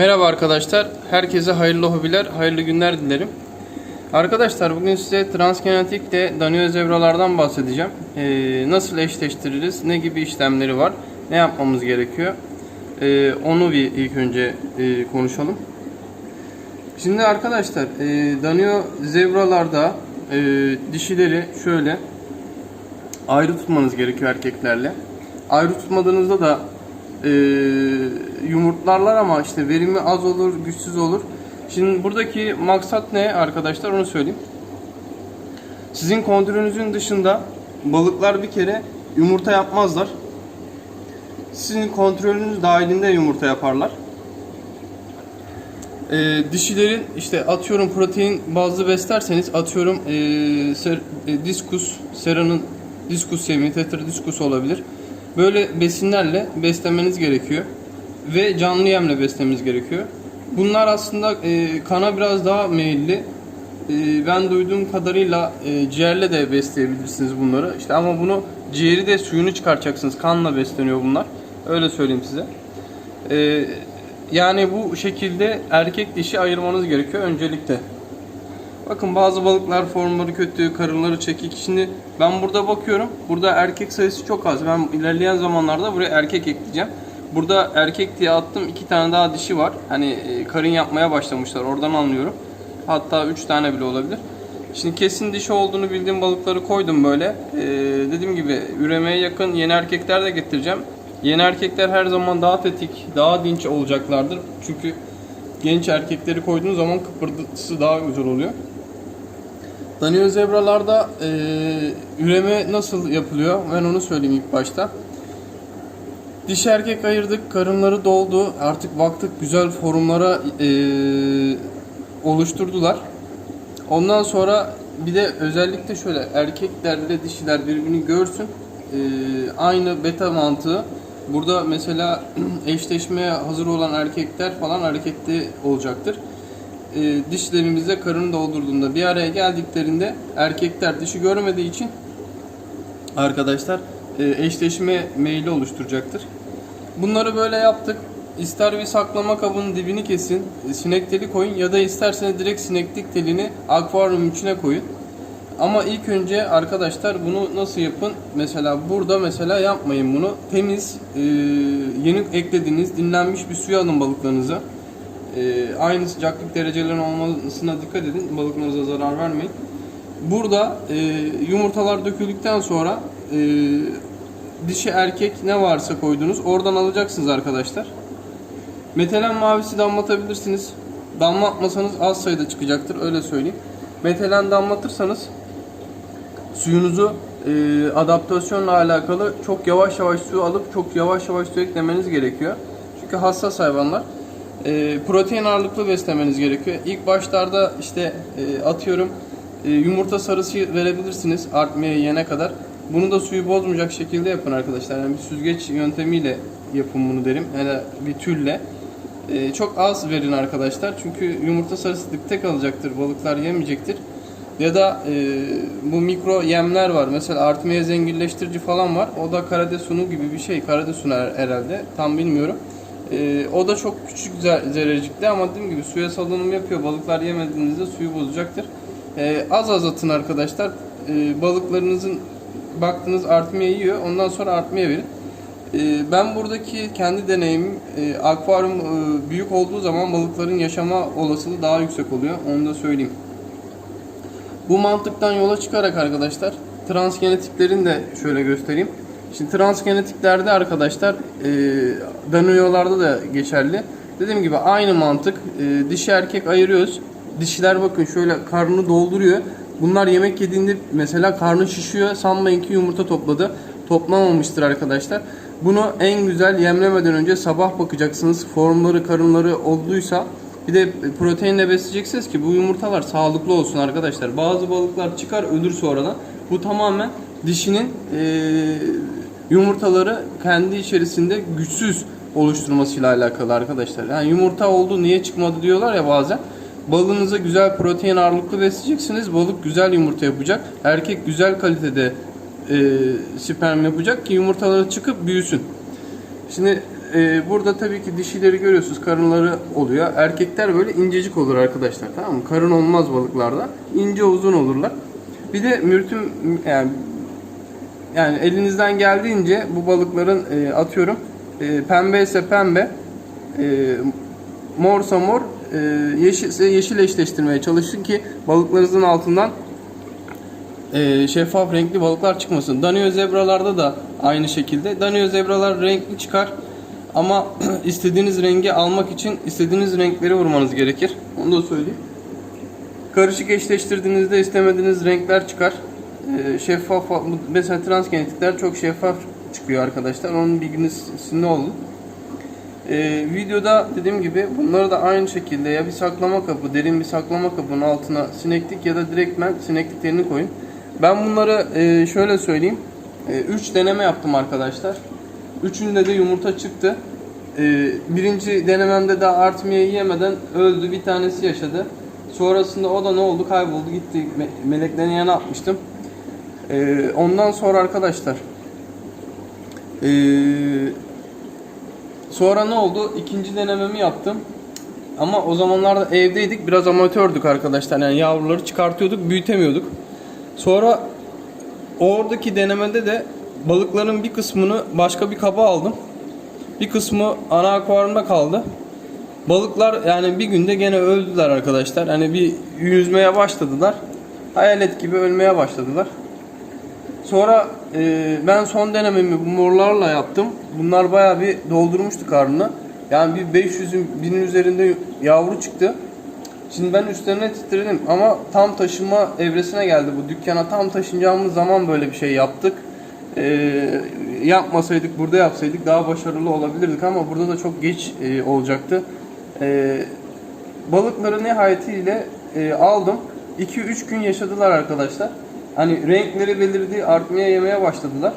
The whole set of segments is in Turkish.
Merhaba arkadaşlar. Herkese hayırlı hobiler, hayırlı günler dilerim. Arkadaşlar bugün size transgenetikte Danio zebralardan bahsedeceğim. Ee, nasıl eşleştiririz, ne gibi işlemleri var, ne yapmamız gerekiyor. Ee, onu bir ilk önce e, konuşalım. Şimdi arkadaşlar e, Danio zebralarda e, dişileri şöyle ayrı tutmanız gerekiyor erkeklerle. Ayrı tutmadığınızda da e, yumurtlarlar ama işte verimi az olur, güçsüz olur. Şimdi buradaki maksat ne arkadaşlar onu söyleyeyim. Sizin kontrolünüzün dışında balıklar bir kere yumurta yapmazlar. Sizin kontrolünüz dahilinde yumurta yaparlar. Ee, dişilerin işte atıyorum protein bazlı beslerseniz atıyorum ee, ser, e, diskus, seranın diskus yemi, tetra diskus olabilir. Böyle besinlerle beslemeniz gerekiyor. Ve canlı yemle beslemeniz gerekiyor. Bunlar aslında ee, kana biraz daha meyilli. Ee, ben duyduğum kadarıyla ee, ciğerle de besleyebilirsiniz bunları. İşte ama bunu ciğeri de suyunu çıkartacaksınız. Kanla besleniyor bunlar. Öyle söyleyeyim size. Ee, yani bu şekilde erkek dişi ayırmanız gerekiyor öncelikle. Bakın bazı balıklar formları kötü, karınları çekik. Şimdi ben burada bakıyorum. Burada erkek sayısı çok az. Ben ilerleyen zamanlarda buraya erkek ekleyeceğim. Burada erkek diye attım. iki tane daha dişi var. Hani e, karın yapmaya başlamışlar. Oradan anlıyorum. Hatta üç tane bile olabilir. Şimdi kesin dişi olduğunu bildiğim balıkları koydum böyle. Ee, dediğim gibi üremeye yakın yeni erkekler de getireceğim. Yeni erkekler her zaman daha tetik, daha dinç olacaklardır. Çünkü genç erkekleri koyduğunuz zaman kıpırtısı daha güzel oluyor. Danio zebralarda e, üreme nasıl yapılıyor? Ben onu söyleyeyim ilk başta. Dişi erkek ayırdık, karınları doldu. Artık baktık güzel formlara e, oluşturdular. Ondan sonra bir de özellikle şöyle erkeklerle dişiler birbirini görsün. E, aynı beta mantığı. Burada mesela eşleşmeye hazır olan erkekler falan hareketli olacaktır. E, dişlerimizde karın doldurduğunda bir araya geldiklerinde erkekler dişi görmediği için arkadaşlar e, eşleşme meyli oluşturacaktır. Bunları böyle yaptık. İster bir saklama kabının dibini kesin, e, sinek teli koyun ya da isterseniz direkt sineklik telini akvaryum içine koyun. Ama ilk önce arkadaşlar bunu nasıl yapın? Mesela burada mesela yapmayın bunu. Temiz, e, yeni eklediğiniz dinlenmiş bir suya alın balıklarınızı. E, aynı sıcaklık derecelerinin olmasına dikkat edin. Balıklarınıza zarar vermeyin. Burada e, yumurtalar döküldükten sonra e, dişi erkek ne varsa koydunuz oradan alacaksınız arkadaşlar. Metalen mavisi damlatabilirsiniz. Damlatmasanız az sayıda çıkacaktır öyle söyleyeyim. Metalen damlatırsanız suyunuzu e, adaptasyonla alakalı çok yavaş yavaş su alıp çok yavaş yavaş su eklemeniz gerekiyor. Çünkü hassas hayvanlar. E, protein ağırlıklı beslemeniz gerekiyor. İlk başlarda işte e, atıyorum e, yumurta sarısı verebilirsiniz artmaya yene kadar. Bunu da suyu bozmayacak şekilde yapın arkadaşlar. Yani bir süzgeç yöntemiyle yapın bunu derim. Yani bir tülle. E, çok az verin arkadaşlar. Çünkü yumurta sarısı dipte kalacaktır. Balıklar yemeyecektir. Ya da e, bu mikro yemler var. Mesela artmaya zenginleştirici falan var. O da karades sunu gibi bir şey. Karades sunu her- herhalde. Tam bilmiyorum. E, o da çok küçük zer- zerrecikli ama dediğim gibi suya salınım yapıyor. Balıklar yemediğinizde suyu bozacaktır. E, az az atın arkadaşlar. E, balıklarınızın baktınız artmaya yiyor. Ondan sonra artmaya verin. E, ben buradaki kendi deneyimim e, akvaryum e, büyük olduğu zaman balıkların yaşama olasılığı daha yüksek oluyor. Onu da söyleyeyim. Bu mantıktan yola çıkarak arkadaşlar transgenetiklerini de şöyle göstereyim. Şimdi transgenetiklerde arkadaşlar e, danoyolarda da geçerli. Dediğim gibi aynı mantık. E, dişi erkek ayırıyoruz. Dişiler bakın şöyle karnını dolduruyor. Bunlar yemek yediğinde mesela karnı şişiyor. Sanmayın ki yumurta topladı. Toplamamıştır arkadaşlar. Bunu en güzel yemlemeden önce sabah bakacaksınız. Formları, karınları olduysa bir de proteinle besleyeceksiniz ki bu yumurtalar sağlıklı olsun arkadaşlar. Bazı balıklar çıkar ölür sonradan. Bu tamamen dişinin eee, yumurtaları kendi içerisinde güçsüz oluşturmasıyla alakalı arkadaşlar. Yani yumurta oldu niye çıkmadı diyorlar ya bazen. Balığınıza güzel protein ağırlıklı besleyeceksiniz. Balık güzel yumurta yapacak. Erkek güzel kalitede eee sperm yapacak ki yumurtaları çıkıp büyüsün. Şimdi e, burada tabii ki dişileri görüyorsunuz. Karınları oluyor. Erkekler böyle incecik olur arkadaşlar. Tamam mı? Karın olmaz balıklarda. İnce uzun olurlar. Bir de mürtüm yani yani elinizden geldiğince bu balıkların e, atıyorum e, pembe ise pembe e, morsa mor e, yeşilse yeşil eşleştirmeye çalışın ki balıklarınızın altından e, şeffaf renkli balıklar çıkmasın. Danio zebralarda da aynı şekilde. Danio zebralar renkli çıkar ama istediğiniz rengi almak için istediğiniz renkleri vurmanız gerekir. Onu da söyleyeyim. Karışık eşleştirdiğinizde istemediğiniz renkler çıkar. Ee, şeffaf mesela transgenetikler çok şeffaf çıkıyor arkadaşlar. Onun bilgisinde olun. Ee, videoda dediğim gibi bunları da aynı şekilde ya bir saklama kapı, derin bir saklama kapının altına sineklik ya da direktmen sinekliklerini koyun. Ben bunları e, şöyle söyleyeyim. 3 deneme yaptım arkadaşlar. Üçünde de yumurta çıktı. Ee, birinci denememde daha artmaya yiyemeden öldü. Bir tanesi yaşadı. Sonrasında o da ne oldu? Kayboldu gitti. Me- meleklerin yanına atmıştım. Ee, ondan sonra arkadaşlar ee, sonra ne oldu? İkinci denememi yaptım. Ama o zamanlarda evdeydik. Biraz amatördük arkadaşlar. Yani yavruları çıkartıyorduk, büyütemiyorduk. Sonra oradaki denemede de balıkların bir kısmını başka bir kaba aldım. Bir kısmı ana akvaryumda kaldı. Balıklar yani bir günde gene öldüler arkadaşlar. Hani bir yüzmeye başladılar. Hayalet gibi ölmeye başladılar. Sonra e, ben son denememi bu morlarla yaptım. Bunlar bayağı bir doldurmuştu karnını. Yani bir 500'ün binin üzerinde yavru çıktı. Şimdi ben üstlerine titredim ama tam taşıma evresine geldi bu dükkana. Tam taşınacağımız zaman böyle bir şey yaptık. Ee, yapmasaydık burada yapsaydık daha başarılı olabilirdik ama burada da çok geç e, olacaktı. Ee, balıkları nihayetiyle e, aldım. 2-3 gün yaşadılar arkadaşlar. Hani renkleri belirdi, artmaya yemeye başladılar.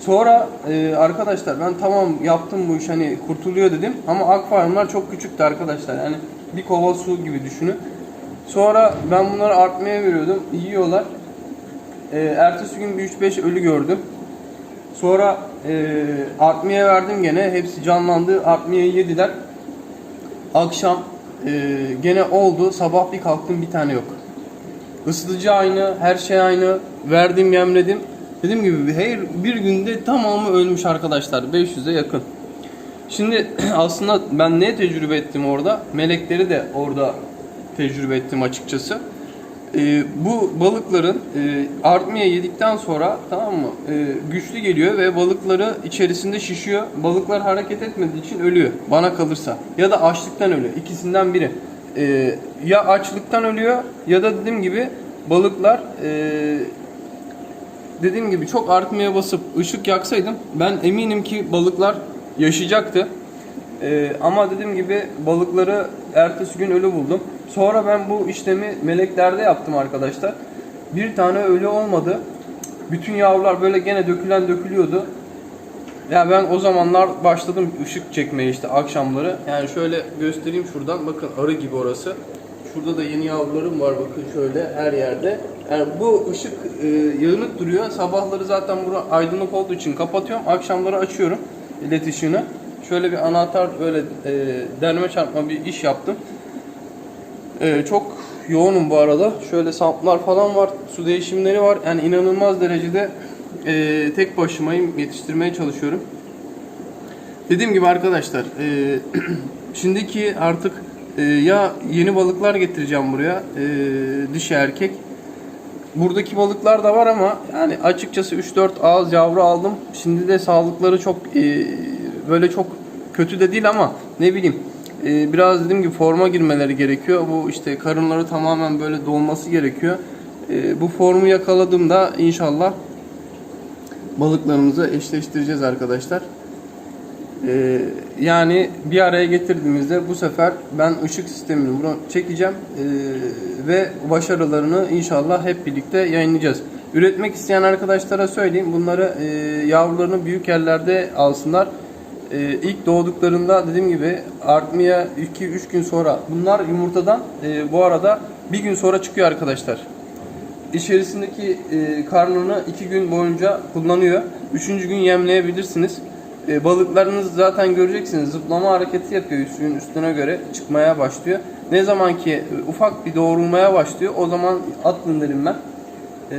Sonra e, arkadaşlar ben tamam yaptım bu iş hani kurtuluyor dedim ama akvaryumlar çok küçüktü arkadaşlar. Yani bir kova su gibi düşünün. Sonra ben bunları artmaya veriyordum. Yiyorlar. E, ertesi gün bir 3-5 ölü gördüm. Sonra e, artmaya verdim gene. Hepsi canlandı. Artmaya yediler. Akşam e, gene oldu. Sabah bir kalktım bir tane yok. Isıtıcı aynı, her şey aynı. Verdim, yemledim. Dediğim gibi her bir günde tamamı ölmüş arkadaşlar. 500'e yakın. Şimdi aslında ben ne tecrübe ettim orada? Melekleri de orada tecrübe ettim açıkçası. Ee, bu balıkların e, artmaya yedikten sonra tamam mı e, güçlü geliyor ve balıkları içerisinde şişiyor. Balıklar hareket etmediği için ölüyor bana kalırsa. Ya da açlıktan ölüyor. İkisinden biri. Ee, ya açlıktan ölüyor ya da dediğim gibi balıklar e, dediğim gibi çok artmaya basıp ışık yaksaydım ben eminim ki balıklar yaşayacaktı. Ee, ama dediğim gibi balıkları ertesi gün ölü buldum. Sonra ben bu işlemi meleklerde yaptım arkadaşlar. Bir tane ölü olmadı. Bütün yavrular böyle gene dökülen dökülüyordu. Ya ben o zamanlar başladım ışık çekmeye işte akşamları. Yani şöyle göstereyim şuradan. Bakın arı gibi orası. Şurada da yeni yavrularım var bakın şöyle her yerde. Yani bu ışık e, yanık duruyor. Sabahları zaten bura aydınlık olduğu için kapatıyorum. Akşamları açıyorum led. Şöyle bir anahtar böyle e, derme çarpma bir iş yaptım. E, çok yoğunum bu arada. Şöyle samplar falan var. Su değişimleri var. Yani inanılmaz derecede e, tek başımayım. Yetiştirmeye çalışıyorum. Dediğim gibi arkadaşlar e, şimdiki artık e, ya yeni balıklar getireceğim buraya e, dişi erkek buradaki balıklar da var ama yani açıkçası 3-4 ağız yavru aldım şimdi de sağlıkları çok e, böyle çok kötü de değil ama ne bileyim e, biraz dediğim gibi forma girmeleri gerekiyor bu işte karınları tamamen böyle dolması gerekiyor E, bu formu yakaladığımda inşallah balıklarımızı eşleştireceğiz arkadaşlar ee, yani bir araya getirdiğimizde bu sefer ben ışık sistemini bunu çekeceğim ee, ve başarılarını inşallah hep birlikte yayınlayacağız. Üretmek isteyen arkadaşlara söyleyeyim bunları e, yavrularını büyük yerlerde alsınlar. E, ilk doğduklarında dediğim gibi artmaya 2-3 gün sonra bunlar yumurtadan e, bu arada bir gün sonra çıkıyor arkadaşlar. İçerisindeki e, karnını 2 gün boyunca kullanıyor. 3. gün yemleyebilirsiniz. E, balıklarınız zaten göreceksiniz zıplama hareketi yapıyor suyun üstüne göre çıkmaya başlıyor. Ne zaman ki e, ufak bir doğrulmaya başlıyor o zaman atın derim ben. E,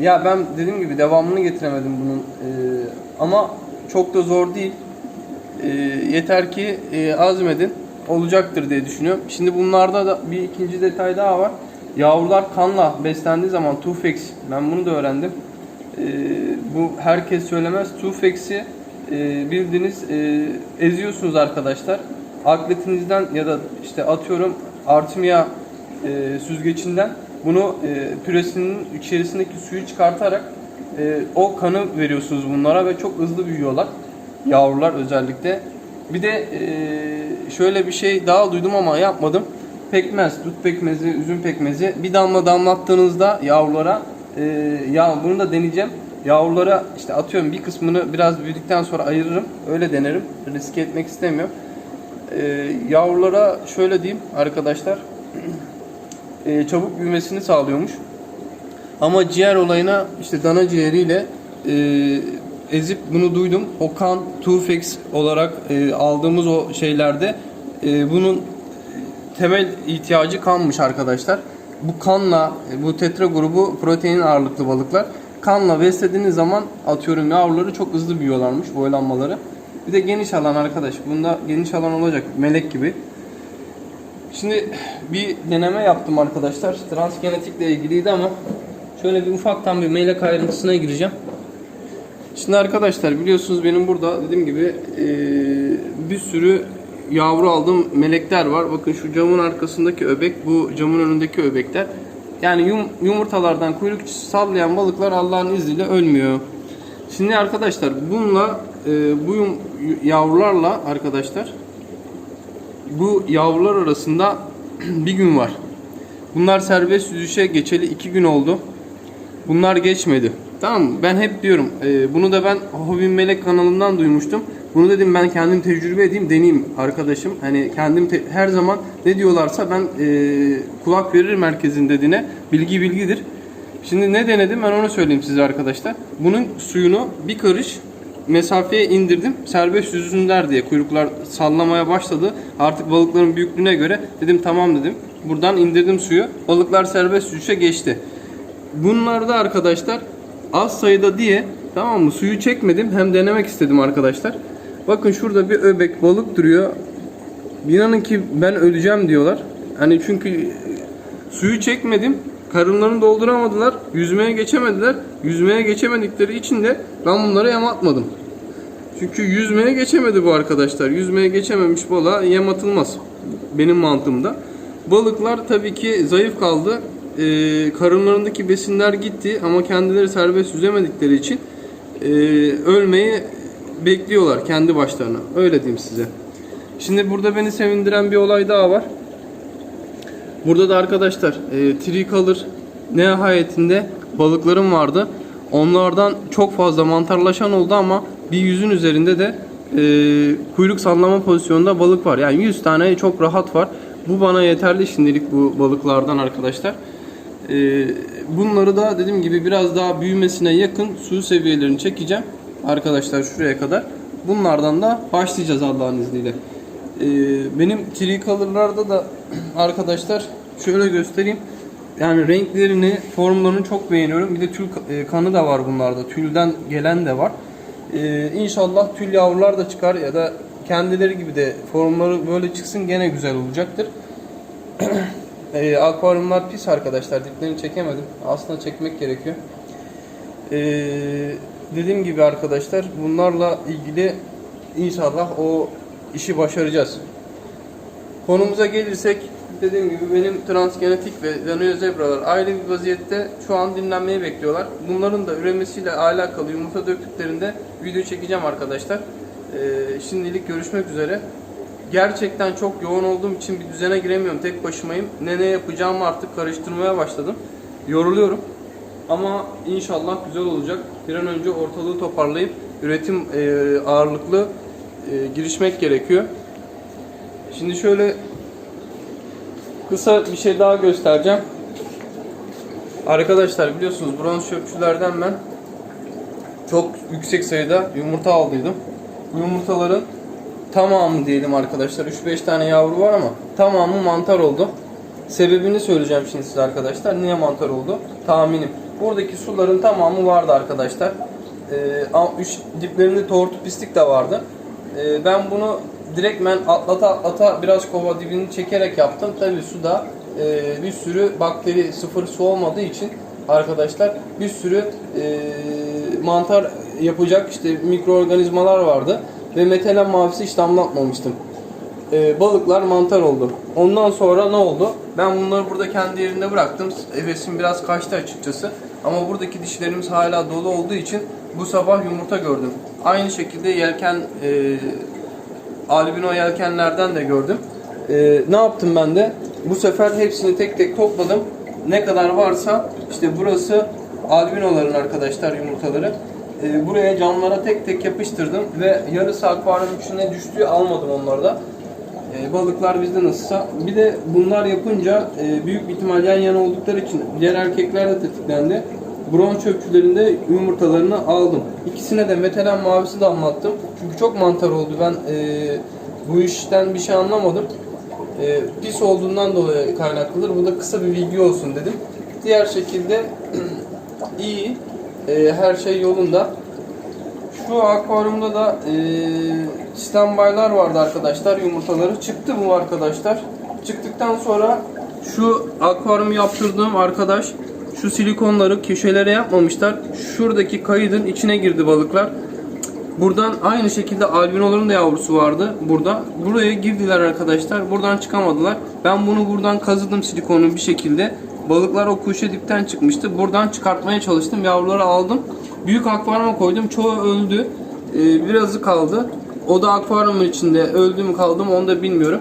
ya ben dediğim gibi devamını getiremedim bunun E, ama çok da zor değil. E, yeter ki e, azmedin olacaktır diye düşünüyorum. Şimdi bunlarda da bir ikinci detay daha var. Yavrular kanla beslendiği zaman Tufex ben bunu da öğrendim. E, bu herkes söylemez. Tufex'i e, bildiğiniz e, eziyorsunuz arkadaşlar. Akletinizden ya da işte atıyorum Artemia e, süzgecinden bunu e, püresinin içerisindeki suyu çıkartarak e, o kanı veriyorsunuz bunlara ve çok hızlı büyüyorlar. Yavrular özellikle. Bir de e, şöyle bir şey daha duydum ama yapmadım. Pekmez, dut pekmezi, üzüm pekmezi bir damla damlattığınızda yavrulara e, ya bunu da deneyeceğim. Yavrulara işte atıyorum bir kısmını biraz büyüdükten sonra ayırırım. Öyle denerim. Riske etmek istemiyorum. E, yavrulara şöyle diyeyim arkadaşlar. e, çabuk büyümesini sağlıyormuş. Ama ciğer olayına işte dana ciğeriyle e, ezip bunu duydum. O kan Turfex olarak e, aldığımız o şeylerde e, bunun temel ihtiyacı kanmış arkadaşlar. Bu kanla e, bu tetra grubu protein ağırlıklı balıklar. Kanla beslediğiniz zaman atıyorum yavruları çok hızlı büyüyorlarmış boylanmaları. Bir de geniş alan arkadaş. Bunda geniş alan olacak melek gibi. Şimdi bir deneme yaptım arkadaşlar. Transgenetikle ilgiliydi ama şöyle bir ufaktan bir melek ayrıntısına gireceğim. Şimdi arkadaşlar biliyorsunuz benim burada dediğim gibi eee, bir sürü yavru aldığım melekler var. Bakın şu camın arkasındaki öbek, bu camın önündeki öbekler. Yani yum- yumurtalardan kuyruk sallayan balıklar Allah'ın izniyle ölmüyor. Şimdi arkadaşlar bununla eee, bu yum- yavrularla arkadaşlar bu yavrular arasında bir gün var. Bunlar serbest yüzüşe geçeli iki gün oldu. Bunlar geçmedi. Tamam mı? Ben hep diyorum. e, bunu da ben Hobin Melek kanalından duymuştum. Bunu dedim ben kendim tecrübe edeyim, deneyeyim arkadaşım. Hani kendim her zaman ne diyorlarsa ben e, kulak veririm herkesin dediğine. Bilgi bilgidir. Şimdi ne denedim ben onu söyleyeyim size arkadaşlar. Bunun suyunu bir karış mesafeye indirdim. Serbest yüzsünler diye kuyruklar sallamaya başladı. Artık balıkların büyüklüğüne göre dedim tamam dedim. Buradan indirdim suyu. Balıklar serbest yüzüşe geçti. Bunlarda arkadaşlar az sayıda diye tamam mı suyu çekmedim hem denemek istedim arkadaşlar. Bakın şurada bir öbek balık duruyor. İnanın ki ben öleceğim diyorlar. Hani çünkü suyu çekmedim. Karınlarını dolduramadılar. Yüzmeye geçemediler. Yüzmeye geçemedikleri için de ben bunlara yem atmadım. Çünkü yüzmeye geçemedi bu arkadaşlar. Yüzmeye geçememiş balığa yem atılmaz. Benim mantığımda. Balıklar tabii ki zayıf kaldı. Ee, karınlarındaki besinler gitti ama kendileri serbest yüzemedikleri için e, ölmeyi bekliyorlar kendi başlarına. Öyle diyeyim size. Şimdi burada beni sevindiren bir olay daha var. Burada da arkadaşlar e, tricolor nihayetinde balıklarım vardı. Onlardan çok fazla mantarlaşan oldu ama bir yüzün üzerinde de e, kuyruk sallama pozisyonunda balık var. Yani 100 tane çok rahat var. Bu bana yeterli şimdilik bu balıklardan arkadaşlar. E, bunları da dediğim gibi biraz daha büyümesine yakın su seviyelerini çekeceğim. Arkadaşlar şuraya kadar. Bunlardan da başlayacağız Allah'ın izniyle. Ee, benim tricolor'larda da arkadaşlar şöyle göstereyim. Yani renklerini, formlarını çok beğeniyorum. Bir de tül e, kanı da var bunlarda. Tülden gelen de var. Ee, inşallah tül yavrular da çıkar ya da kendileri gibi de formları böyle çıksın gene güzel olacaktır. Ee, akvaryumlar pis arkadaşlar. Diplerini çekemedim. Aslında çekmek gerekiyor. Ee, dediğim gibi arkadaşlar bunlarla ilgili inşallah o işi başaracağız. Konumuza gelirsek dediğim gibi benim transgenetik ve Danio zebralar ayrı bir vaziyette şu an dinlenmeyi bekliyorlar. Bunların da üremesiyle alakalı yumurta döktüklerinde video çekeceğim arkadaşlar. Ee, şimdilik görüşmek üzere. Gerçekten çok yoğun olduğum için bir düzene giremiyorum. Tek başımayım. Ne ne yapacağımı artık karıştırmaya başladım. Yoruluyorum. Ama inşallah güzel olacak. Bir an önce ortalığı toparlayıp üretim e, ağırlıklı e, girişmek gerekiyor. Şimdi şöyle kısa bir şey daha göstereceğim. Arkadaşlar biliyorsunuz bronz çöpçülerden ben çok yüksek sayıda yumurta aldıydım. Bu yumurtaların tamamı diyelim arkadaşlar. 3-5 tane yavru var ama tamamı mantar oldu. Sebebini söyleyeceğim şimdi size arkadaşlar. Niye mantar oldu? Tahminim. Buradaki suların tamamı vardı arkadaşlar. Ee, üç, diplerinde tortu pislik de vardı. Ee, ben bunu direktmen atlata atlata biraz kova dibini çekerek yaptım. Tabii suda e, bir sürü bakteri sıfır su olmadığı için arkadaşlar bir sürü e, mantar yapacak işte mikroorganizmalar vardı ve metalen mavisi hiç damlatmamıştım. E, balıklar mantar oldu. Ondan sonra ne oldu? Ben bunları burada kendi yerinde bıraktım. Hevesim biraz kaçtı açıkçası. Ama buradaki dişlerimiz hala dolu olduğu için bu sabah yumurta gördüm. Aynı şekilde yelken e, albino yelkenlerden de gördüm. Ee, ne yaptım ben de? Bu sefer hepsini tek tek topladım. Ne kadar varsa işte burası albinoların arkadaşlar yumurtaları. Ee, buraya camlara tek tek yapıştırdım ve yarısı akvaryum içine düştüğü almadım onlarda. Ee, balıklar bizde nasılsa. Bir de bunlar yapınca e, büyük bir ihtimal yan yana oldukları için diğer erkekler de tetiklendi. Bron çöpçülerinde yumurtalarını aldım. İkisine de metalen mavisi damlattım. Çünkü çok mantar oldu. Ben e, bu işten bir şey anlamadım. E, pis olduğundan dolayı kaynaklıdır. Bu da kısa bir bilgi olsun dedim. Diğer şekilde iyi. E, her şey yolunda. Şu akvaryumda da e, standby'lar vardı arkadaşlar yumurtaları. Çıktı bu arkadaşlar. Çıktıktan sonra şu akvaryumu yaptırdığım arkadaş şu silikonları köşelere yapmamışlar. Şuradaki kaydın içine girdi balıklar. Buradan aynı şekilde albinoların da yavrusu vardı burada. Buraya girdiler arkadaşlar. Buradan çıkamadılar. Ben bunu buradan kazıdım silikonu bir şekilde. Balıklar o kuşa dipten çıkmıştı. Buradan çıkartmaya çalıştım. Yavruları aldım. Büyük akvaryuma koydum. Çoğu öldü. Ee, birazı kaldı. O da akvaryumun içinde. Öldü mü kaldı mı onu da bilmiyorum.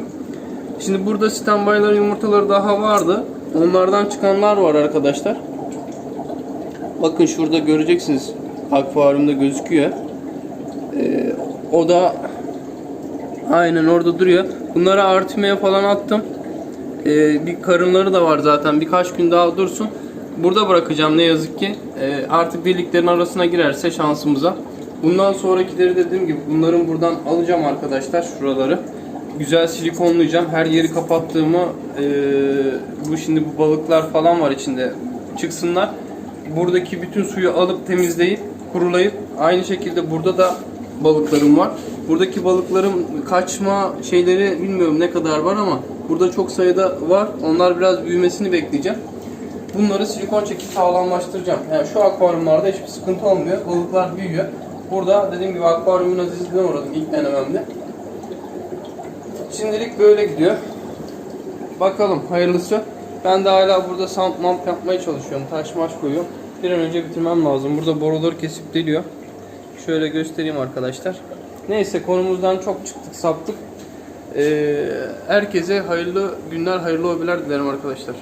Şimdi burada standby'ların yumurtaları daha vardı. Onlardan çıkanlar var arkadaşlar. Bakın şurada göreceksiniz. Akvaryumda gözüküyor. Ee, o da aynen orada duruyor. Bunları artımaya falan attım. Ee, bir karınları da var zaten. Birkaç gün daha dursun. Burada bırakacağım ne yazık ki. Ee, artık birliklerin arasına girerse şansımıza. Bundan sonrakileri dediğim gibi bunların buradan alacağım arkadaşlar şuraları. Güzel silikonlayacağım. Her yeri kapattığımı ee, bu şimdi bu balıklar falan var içinde çıksınlar. Buradaki bütün suyu alıp temizleyip kurulayıp aynı şekilde burada da balıklarım var. Buradaki balıkların kaçma şeyleri bilmiyorum ne kadar var ama burada çok sayıda var. Onlar biraz büyümesini bekleyeceğim. Bunları silikon çekip sağlamlaştıracağım. Yani şu akvaryumlarda hiçbir sıkıntı olmuyor. Balıklar büyüyor. Burada dediğim gibi akvaryumun azizliğine uğradım ilk denememde. Şimdilik böyle gidiyor. Bakalım hayırlısı. Ben de hala burada sound mount yapmaya çalışıyorum. Taş maş koyuyorum. Bir an önce bitirmem lazım. Burada boruları kesip deliyor. Şöyle göstereyim arkadaşlar. Neyse konumuzdan çok çıktık saptık. Ee, herkese hayırlı günler, hayırlı hobiler dilerim arkadaşlar.